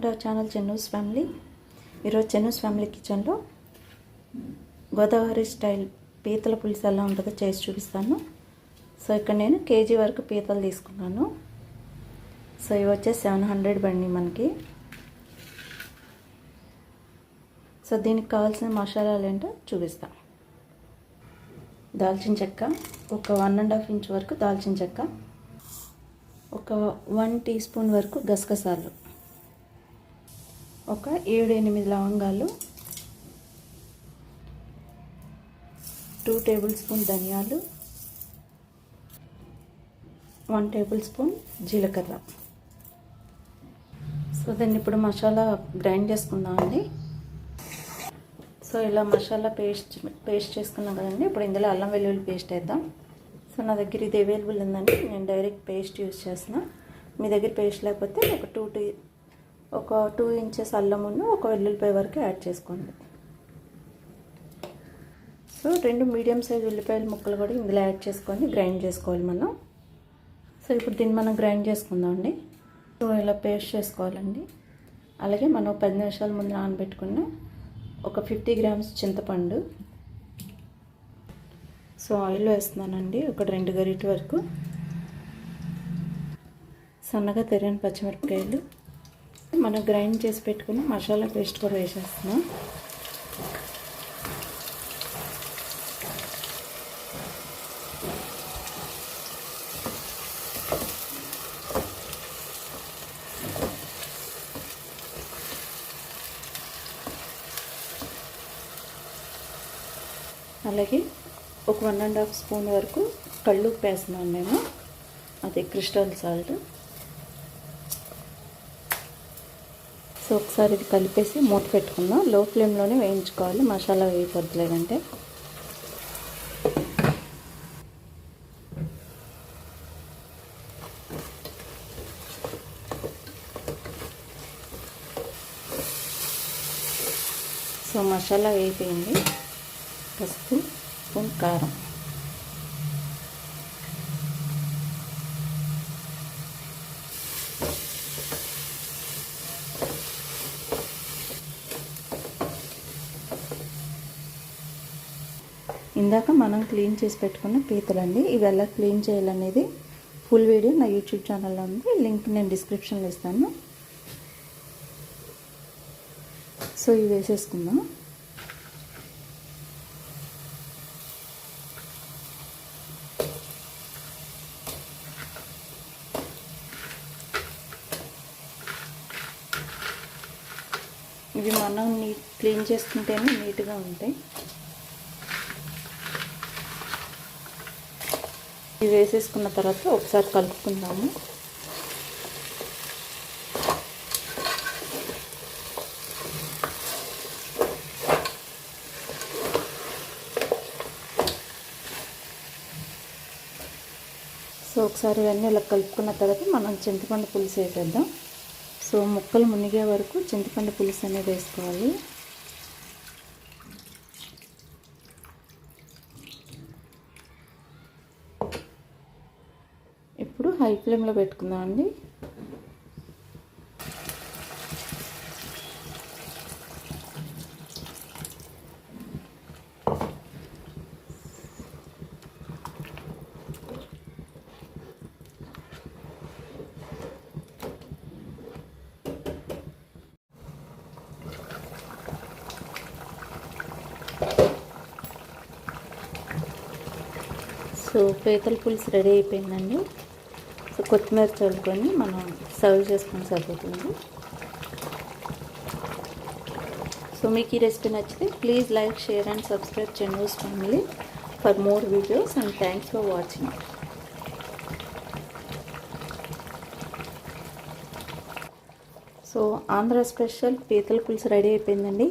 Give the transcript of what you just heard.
To our channel Chennu's family. ఈరోజు Chennu's family కిచెన్లో Godavari style పీతల పులుసు ఎలా ఉంటుందో చేసి చూపిస్తాను. సో ఇక్కడ నేను కేజీ వరకు పీతలు తీసుకున్నాను. సో ఇవి వచ్చేసి సెవెన్ హండ్రెడ్ బండి మనకి. సో దీనికి కావాల్సిన మసాలాలు ఏంటో చూపిస్తాను దాల్చిన చెక్క ఒక వన్ అండ్ హాఫ్ ఇంచ్ వరకు దాల్చిన చెక్క ఒక వన్ టీ స్పూన్ వరకు గసగసాలు. ఒక ఏడు ఎనిమిది లవంగాలు టూ టేబుల్ స్పూన్ ధనియాలు వన్ టేబుల్ స్పూన్ జీలకర్ర. సో దాన్ని ఇప్పుడు మసాలా గ్రైండ్ చేసుకుందామండి సో ఇలా మసాలా పేస్ట్ పేస్ట్ చేసుకున్నాం కదండి. ఇప్పుడు ఇందులో అల్లం వెల్లుల్లి పేస్ట్ వేద్దాం. సో నా దగ్గర ఇది అవైలబుల్ ఉందండి. నేను డైరెక్ట్ పేస్ట్ యూజ్ చేసిన మీ దగ్గర పేస్ట్ లేకపోతే ఒక టూ టీ ఒక టూ ఇంచెస్ అల్లమును ఒక వెల్లుల్లిపాయ వరకు యాడ్ చేసుకోండి. సో రెండు మీడియం సైజ్ ఉల్లిపాయల ముక్కలు కూడా ఇందులో యాడ్ చేసుకొని గ్రైండ్ చేసుకోవాలి మనం. సో ఇప్పుడు దీన్ని మనం గ్రైండ్ చేసుకుందామండి సో ఇలా పేస్ట్ చేసుకోవాలండి. అలాగే మనం పది నిమిషాల ముందు నానబెట్టుకున్న ఒక ఫిఫ్టీ గ్రామ్స్ చింతపండు. సో ఆయిల్ వేస్తున్నానండి ఒక రెండు గరిట వరకు. సన్నగా తెరిగిన పచ్చిమిరపకాయలు. మనం గ్రైండ్ చేసి పెట్టుకుని మసాలా పేస్ట్ కూడా వేసేస్తున్నాం. అలాగే ఒక వన్ అండ్ హాఫ్ స్పూన్ వరకు కళ్ళు ఉప్పు వేస్తున్నాను నేను. అది క్రిస్టల్ సాల్ట్. సో ఒకసారి ఇది కలిపేసి మూత పెట్టుకుందాం. లో ఫ్లేమ్లోనే వేయించుకోవాలి. మసాలా వేయకూడదు లేదంటే సో మసాలా వేయిపోయింది పసుపు స్పూన్ కారం. ఇందాక మనం క్లీన్ చేసి పెట్టుకున్న పీతలండి. ఇవి ఎలా క్లీన్ చేయాలనేది ఫుల్ వీడియో నా యూట్యూబ్ ఛానల్లో ఉంది. లింక్ నేను డిస్క్రిప్షన్లో ఇస్తాను. సో ఇవి వేసేసుకుందాం. ఇవి మనం నీట్ క్లీన్ చేసుకుంటేనే నీట్గా ఉంటాయి. ఇవి వేసేసుకున్న తర్వాత ఒకసారి కలుపుకుందాము. సో ఒకసారి ఇవన్నీ ఇలా కలుపుకున్న తర్వాత మనం చింతపండు పులుసు వేసేద్దాం. సో ముక్కలు మునిగే వరకు చింతపండు పులుసు అనేది వేసుకోవాలి ఇప్పుడు హై ఫ్లేమ్లో పెట్టుకుందాం అండి. సో పీతల పులుసు రెడీ అయిపోయిందండి. సో కొత్తిమీర చల్లుకొని మనం సర్వ్ చేసుకుని సరిపోతుంది. సో మీకు ఈ రెసిపీ నచ్చితే please like share and subscribe Chennu's family for more videos and thanks for watching so Andhra special పీతల పులుసు రెడీ అయిపోయిందండి.